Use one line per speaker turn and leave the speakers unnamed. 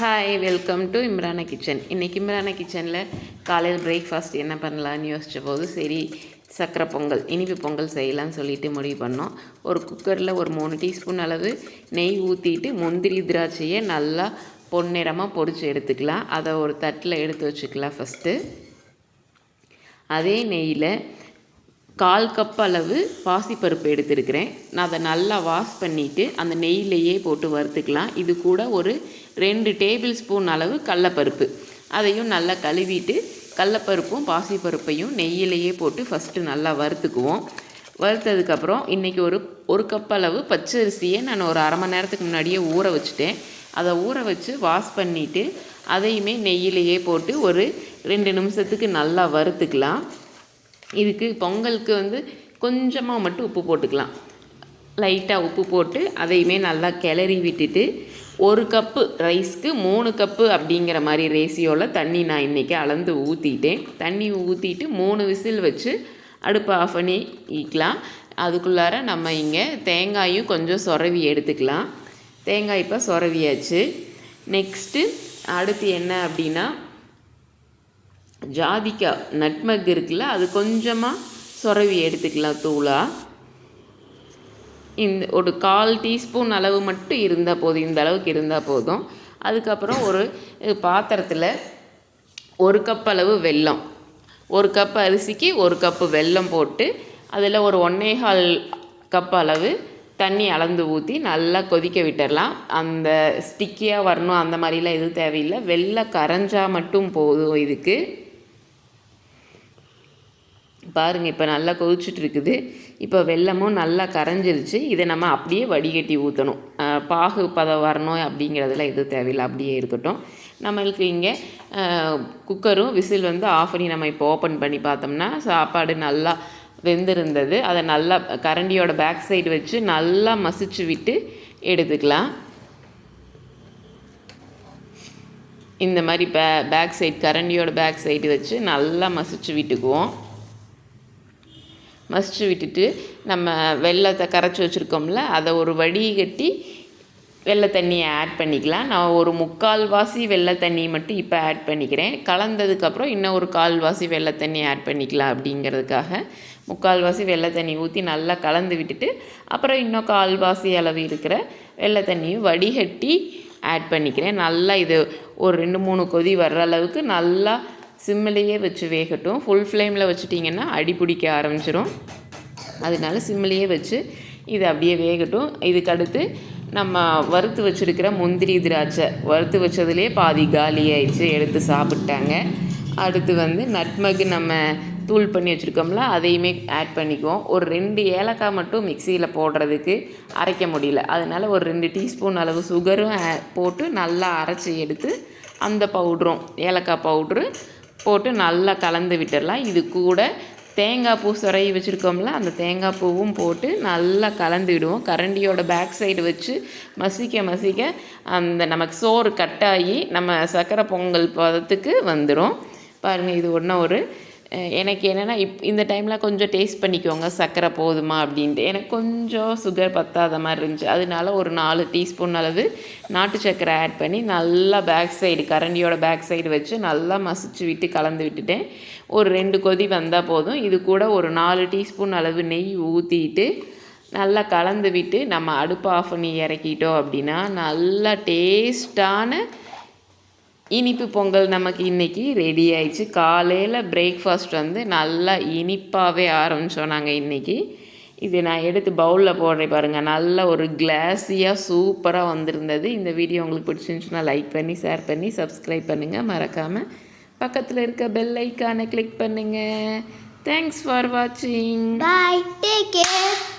Hi welcome to Imrana kitchen இன்றைக்கி இம்ரானா கிச்சனில் காலையில் பிரேக்ஃபாஸ்ட் என்ன பண்ணலான்னு யோசித்த போது சரி சக்கரை பொங்கல் இனிப்பு பொங்கல் செய்யலாம்னு சொல்லிட்டு முடிவு பண்ணோம். ஒரு குக்கரில் ஒரு மூணு டீஸ்பூன் அளவு நெய் ஊற்றிட்டு முந்திரி திராட்சையை நல்லா பொன்னிறமாக பொரித்து எடுத்துக்கலாம். அதை ஒரு தட்டில் எடுத்து வச்சுக்கலாம் ஃபஸ்ட்டு அதே நெய்யில் கால் கப் அளவு பாசிப்பருப்பு எடுத்திருக்கிறேன். நான் அதை நல்லா வாஷ் பண்ணிவிட்டு அந்த நெய்யிலேயே போட்டு வறுத்துக்கலாம். இது கூட ஒரு ரெண்டு டேபிள் ஸ்பூன் அளவு கடலப்பருப்பு. அதையும் நல்லா கழுவிட்டு கடலப்பருப்பும் பாசிப்பருப்பையும் நெய்யிலேயே போட்டு ஃபஸ்ட்டு நல்லா வறுத்துக்குவோம். வறுத்ததுக்கப்புறம் இன்றைக்கி ஒரு ஒரு கப் அளவு பச்சரிசியை நான் ஒரு அரை மணி நேரத்துக்கு முன்னாடியே ஊற வச்சுட்டேன். அதை ஊற வச்சு வாஷ் பண்ணிவிட்டு அதையுமே நெய்யிலேயே போட்டு ஒரு ரெண்டு நிமிஷத்துக்கு நல்லா வறுத்துக்கலாம். இதுக்கு பொங்கலுக்கு வந்து கொஞ்சமாக மட்டும் உப்பு போட்டுக்கலாம். லைட்டாக உப்பு போட்டு அதையுமே நல்லா கிளறி விட்டுட்டு ஒரு கப்பு ரைஸ்க்கு மூணு கப்பு அப்படிங்கிற மாதிரி ரேசியோவில் தண்ணி நான் இன்றைக்கி அளந்து ஊற்றிட்டேன் தண்ணி ஊற்றிட்டு மூணு விசில் வச்சு அடுப்பை ஆஃப் பண்ணி ஈக்கலாம் அதுக்குள்ளார நம்ம இங்கே தேங்காயும் கொஞ்சம் சொரவி எடுத்துக்கலாம். தேங்காய் இப்போ சொரவியாச்சு. நெக்ஸ்ட்டு அடுத்து என்ன அப்படின்னா ஜாதிக்காய் நட்மக் இருக்குல்ல அது கொஞ்சமாக சொரவி எடுத்துக்கலாம் தூளாக இந்த ஒரு கால் டீஸ்பூன் அளவு மட்டும் இருந்தால் போதும் இந்த அளவுக்கு இருந்தால் போதும். அதுக்கப்புறம் ஒரு பாத்திரத்தில் ஒரு கப் அளவு வெல்லம். ஒரு கப் அரிசிக்கு ஒரு கப்பு வெல்லம் போட்டு அதில் ஒரு ஒன்னேகால் கப் அளவு தண்ணி அளந்து ஊற்றி நல்லா கொதிக்க விட்டுடலாம் அந்த ஸ்டிக்கியாக வரணும் அந்த மாதிரிலாம் எதுவும் தேவையில்லை. வெள்ளை கரைஞ்சால் மட்டும் போதும் இதுக்கு. பாருங்கள் இப்போ நல்லா கொதிச்சுட்டு இருக்குது இப்போ வெள்ளமும் நல்லா கரைஞ்சிருச்சு. இதை நம்ம அப்படியே வடிகட்டி ஊற்றணும் பாகு பதம் வரணும் அப்படிங்கிறதுல எதுவும் தேவையில்லை. அப்படியே இருக்கட்டும். நம்மளுக்கு இங்கே குக்கரும் விசில் வந்து ஆஃப் பண்ணி நம்ம இப்போ ஓப்பன் பண்ணி பார்த்தோம்னா சாப்பாடு நல்லா வெந்திருந்தது. அதை நல்லா கரண்டியோட பேக் சைடு வச்சு நல்லா மசிச்சு விட்டு எடுத்துக்கலாம். இந்த மாதிரி பே பேக் சைடு கரண்டியோட பேக் சைடு வச்சு நல்லா மசிச்சு விட்டுக்குவோம். மசிச்சு விட்டுட்டு நம்ம வெள்ளத்தை கரைச்சி வச்சுருக்கோம்ல அதை ஒரு வடிகட்டி வெள்ளை தண்ணியை ஆட் பண்ணிக்கலாம். நான் ஒரு முக்கால் வாசி வெள்ளை தண்ணி மட்டும் இப்போ ஆட் பண்ணிக்கிறேன். கலந்ததுக்கப்புறம் இன்னும் ஒரு கால்வாசி வெள்ளை தண்ணி ஆட் பண்ணிக்கலாம் அப்படிங்கிறதுக்காக. முக்கால் வாசி வெள்ளை தண்ணி ஊற்றி நல்லா கலந்து விட்டுட்டு அப்புறம் இன்னும் கால் வாசி அளவு இருக்கிற வெள்ளை தண்ணியும் வடிகட்டி ஆட் பண்ணிக்கிறேன். நல்லா இது ஒரு ரெண்டு மூணு கொதி வர்ற அளவுக்கு நல்லா சிம்மிலேயே வச்சு வேகட்டும். ஃபுல் ஃப்ளேமில் வச்சுட்டிங்கன்னா அடி பிடிக்க ஆரம்பிச்சிடும் அதனால சிம்மிலேயே வச்சு இது அப்படியே வேகட்டும். இதுக்கடுத்து நம்ம வறுத்து வச்சுருக்கிற முந்திரி திராட்சை. வறுத்து வச்சதுலேயே பாதி காலி ஆயிடுச்சு. எடுத்து சாப்பிட்டாங்க. அடுத்து வந்து நட்மகு நம்ம தூள் பண்ணி வச்சுருக்கோம்ல அதையுமே ஆட் பண்ணிக்குவோம். ஒரு ரெண்டு ஏலக்காய் மட்டும் மிக்சியில் போடுறதுக்கு அரைக்க முடியல. அதனால் ஒரு ரெண்டு டீஸ்பூன் அளவு சுகரும் போட்டு நல்லா அரைச்சி எடுத்து அந்த பவுட்ரும் ஏலக்காய் பவுட்ரு போட்டு நல்லா கலந்து விட்டுடலாம். இது கூட தேங்காய் பூ சுரையை வச்சுருக்கோம்ல அந்த தேங்காய் பூவும் போட்டு நல்லா கலந்து விடுவோம். கரண்டியோட பேக் சைடு வச்சு மசிக்க மசிக்க அந்த நமக்கு சோறு கட்டாகி நம்ம சக்கரை பொங்கல் பதத்துக்கு வந்துடும் பாருங்கள் இது ஒன்றா ஒரு எனக்கு என்னென்னா இப் இந்த டைமில் கொஞ்சம் டேஸ்ட் பண்ணிக்கோங்க. சர்க்கரை போதுமா அப்படின்ட்டு. எனக்கு கொஞ்சம் சுகர் பத்தாத மாதிரி இருந்துச்சு. அதனால ஒரு நாலு டீஸ்பூன் அளவு நாட்டு சர்க்கரை ஆட் பண்ணி நல்லா பேக் சைடு கரண்டியோட பேக் சைடு வச்சு நல்லா மசிச்சு விட்டு கலந்து விட்டுட்டேன். ஒரு ரெண்டு கொதி வந்தால் போதும். இது கூட ஒரு நாலு டீஸ்பூன் அளவு நெய் ஊற்றிட்டு நல்லா கலந்து விட்டு நம்ம அடுப்பு ஆஃப் பண்ணி இறக்கிட்டோம் அப்படின்னா நல்லா டேஸ்டான இனிப்பு பொங்கல் நமக்கு இன்றைக்கி ரெடி ஆயிடுச்சு. காலையில் பிரேக்ஃபாஸ்ட் வந்து நல்லா இனிப்பாகவே ஆரம்பித்தோம் நாங்கள் இன்றைக்கி இது நான் எடுத்து பவுலில் போடுறேன் பாருங்கள் நல்ல ஒரு கிளாஸியாக சூப்பராக வந்திருந்தது. இந்த வீடியோ உங்களுக்கு பிடிச்சிருந்துச்சுன்னா லைக் பண்ணி ஷேர் பண்ணி சப்ஸ்கிரைப் பண்ணுங்கள் மறக்காமல் பக்கத்தில் இருக்க பெல் ஐக்கானை கிளிக் பண்ணுங்கள் தேங்க்ஸ் ஃபார் வாட்சிங்
பாய் டேக் கேர்